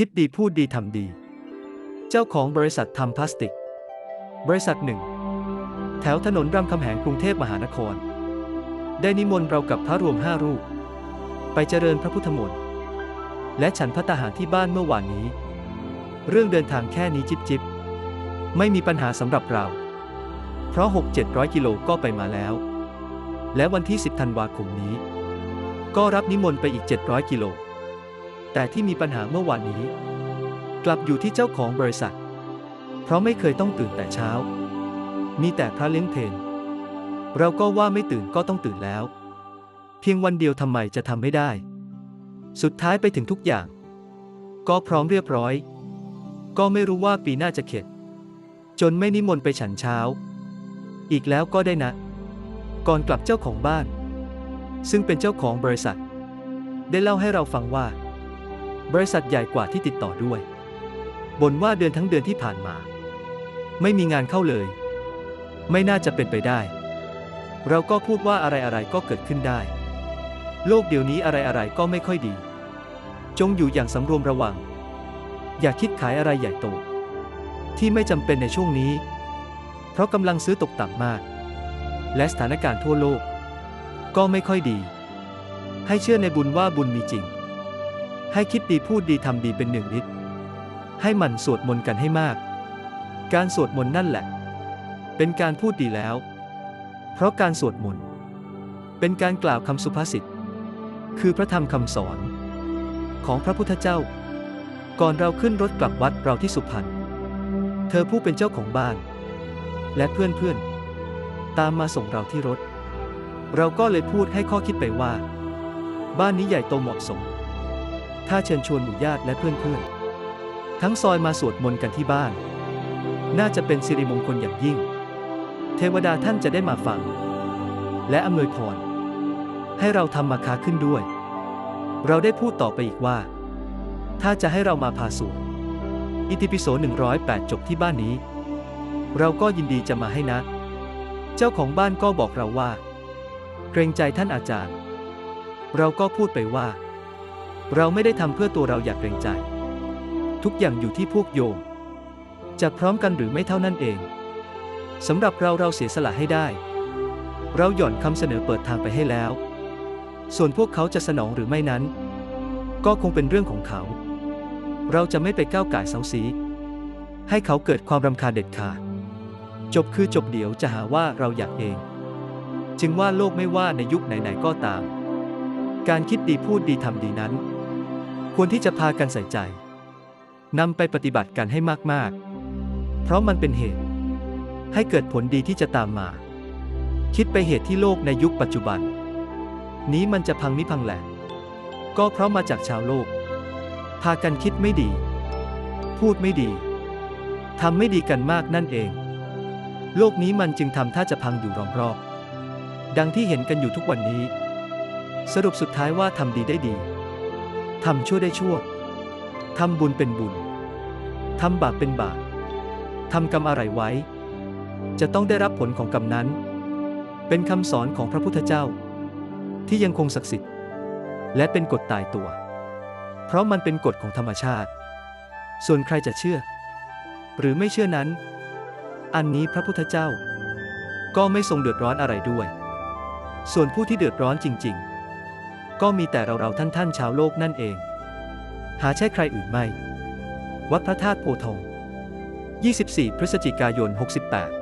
คิดดีพูดดีทำดี เจ้าของบริษัททำพลาสติก บริษัทหนึ่ง แถวถนนรามคำแหงกรุงเทพมหานคร ได้นิมนต์เรากับพระรวมห้ารูป ไปเจริญพระพุทธมนต์และฉันพัตตาหารที่บ้านเมื่อวานนี้ เรื่องเดินทางแค่นี้จิบจิบไม่มีปัญหาสำหรับเรา เพราะ 6-700 กิโลก็ไปมาแล้ว และวันที่ 10 ธันวาคมนี้ ก็รับนิมนต์ไปอีก 700 กิโล แต่ที่มีปัญหาเมื่อวานนี้ กลับอยู่ที่เจ้าของบริษัท เพราะไม่เคยต้องตื่นแต่เช้า มีแต่พระเลี้ยงเพลเราก็ว่าไม่ตื่นก็ต้องตื่นแล้ว เพียงวันเดียวทำไมจะทำไม่ได้ สุดท้ายไปถึงทุกอย่าง ก็พร้อมเรียบร้อย ก็ไม่รู้ว่าปีหน้าจะเข็ด จนไม่นิมนต์ไปฉันเช้า อีกแล้วก็ได้นะ ก่อนกลับเจ้าของบ้าน ซึ่งเป็นเจ้าของบริษัท ได้เล่าให้เราฟังว่า บริษัทใหญ่กว่าที่ติดต่อด้วยบ่นว่าเดือนทั้งเดือนที่ผ่านมา ไม่มีงานเข้าเลย ไม่น่าจะเป็นไปได้ เราก็พูดว่าอะไรๆก็เกิดขึ้นได้ โลกเดี๋ยวนี้อะไรๆก็ไม่ค่อยดี จงอยู่อย่างสำรวมระวัง อย่าคิดขายอะไรใหญ่โต ที่ไม่จำเป็นในช่วงนี้ เพราะกำลังซื้อตกต่ำมาก และสถานการณ์ทั่วโลก ก็ไม่ค่อยดี ให้เชื่อในบุญว่าบุญมีจริง ให้คิดดีพูดดีทำดีเป็นหนึ่งนิด ให้มันสวดมนต์กันให้มาก การสวดมนต์นั่นแหละ เป็นการพูดดีแล้ว เพราะการสวดมนต์เป็นการกล่าวคำสุภาษิต คือพระธรรมคำสอน ของพระพุทธเจ้า ก่อนเราขึ้นรถกลับวัดเราที่สุพรรณเธอผู้เป็นเจ้าของบ้าน และเพื่อนๆ ตามมาส่งเราที่รถ เราก็เลยพูดให้ข้อคิดไปว่า บ้านนี้ใหญ่โตเหมาะสม ถ้าเชิญชวนหมู่ญาติและเพื่อนๆ ทั้งซอยมาสวดมนต์กันที่บ้าน น่าจะเป็นสิริมงคลอย่างยิ่ง เทวดาท่านจะได้มาฟัง และอำนวยพร ให้เราทำมาค้าขึ้นด้วย เราได้พูดต่อไปอีกว่า ถ้าจะให้เรามาพาสวดอิติปิโส 108 จบที่บ้านนี้ เราก็ยินดีจะมาให้นะ เจ้าของบ้านก็บอกเราว่า เกรงใจท่านอาจารย์ เราก็พูดไปว่า เราไม่ได้ทำเพื่อตัวเราอยากเกรงใจ ทุกอย่างอยู่ที่พวกโยม จะพร้อมกันหรือไม่เท่านั้นเองสำหรับเราเราเสียสละให้ได้ เราหย่อนคำเสนอเปิดทางไปให้แล้ว ส่วนพวกเขาจะสนองหรือไม่นั้น ก็คงเป็นเรื่องของเขา เราจะไม่ไปก้าวไก่เสาสี ให้เขาเกิดความรำคาญเด็ดขาดจบคือจบเดี๋ยวจะหาว่าเราอยากเอง จึงว่าโลกไม่ว่าในยุคไหนๆก็ตาม การคิดดีพูดดีทำดีนั้น ควรที่จะพากันใส่ใจนำไปปฏิบัติกันให้มากๆ เพราะมันเป็นเหตุ ให้เกิดผลดีที่จะตามมา คิดไปเหตุที่โลกในยุคปัจจุบัน นี้มันจะพังมิพังแหลกก็เพราะมาจากชาวโลก พากันคิดไม่ดี พูดไม่ดีทำไม่ดีกันมากนั่นเอง โลกนี้มันจึงทำท่าจะพังอยู่รอบๆดังที่เห็นกันอยู่ทุกวันนี้ สรุปสุดท้ายว่าทำดีได้ดี ทำชั่วได้ชั่ว ทำบุญเป็นบุญ ทำบาปเป็นบาป ทำกรรมอะไรไว้ จะต้องได้รับผลของกรรมนั้น เป็นคำสอนของพระพุทธเจ้า ที่ยังคงศักดิ์สิทธิ์ และเป็นกฎตายตัว เพราะมันเป็นกฎของธรรมชาติ ส่วนใครจะเชื่อ หรือไม่เชื่อนั้น อันนี้พระพุทธเจ้า ก็ไม่ทรงเดือดร้อนอะไรด้วย ส่วนผู้ที่เดือดร้อนจริง ๆ ก็มีแต่เราๆท่านๆชาวโลกนั่นเอง หาใช่ใครอื่นไม่ วัดพระธาตุโพธิ์ทอง 24 พฤศจิกายน 68